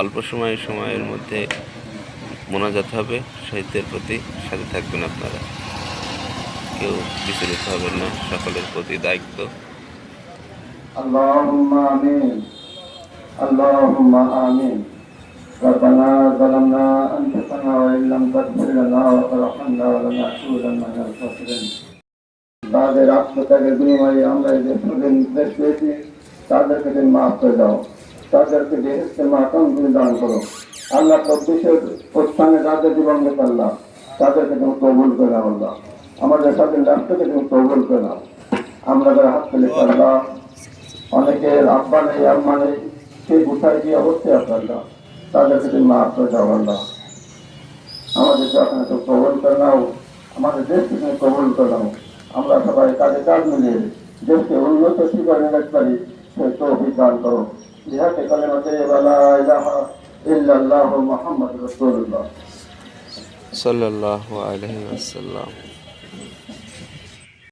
অল্প সময় সময়ের মধ্যে মোনাজাত হবে সাহিত্যের প্রতি সাথে থাকবেন আপনারা কেউ বিচলিত হবেন না সকলের প্রতি দায়িত্ব اللهم آمين اللهم آمين ربنا ظلمنا أنفسنا وإن لم تغفر لنا وترحمنا ولنكونن من الخاسرين তাদের আত্মত্যাগের বিনিময়ে আমরা এই যে স্বাধীন দেশ পেয়েছি তাদেরকে তুমি মাফ করে দাও তাদেরকে বেহেস্তে মাকাম তুমি দান করো। আল্লাহ চব্বিশের প্রস্থানে যাদের দিবঙ্গত আল্লাহ তাদেরকে তুমি কবুল করে নাও আল্লাহ। আমাদের স্বাধীন রাষ্ট্রকে তুমি কবুল করে নাও। আমরা যারা হাত পেলে আল্লাহ, অনেকের আব্বা নেই, আম্মা নেই, সেই কোথায় কি অবস্থায় আছে আল্লাহ। তাদেরকে তুমি মাফ করে দাও আল্লাহ। আমাদেরকে আপনার তো কবল করে নাও। আমাদের দেশকে তুমি কবল করে নাও। আমরা সবাই কাজে কাজ মিলিয়ে দেশকে উন্নত শিকার নিতে পারি। সে তৌফিক দান করো। بهذه كلمة طيبة لا إله إلا الله محمد رسول الله. صلى الله عليه وسلم.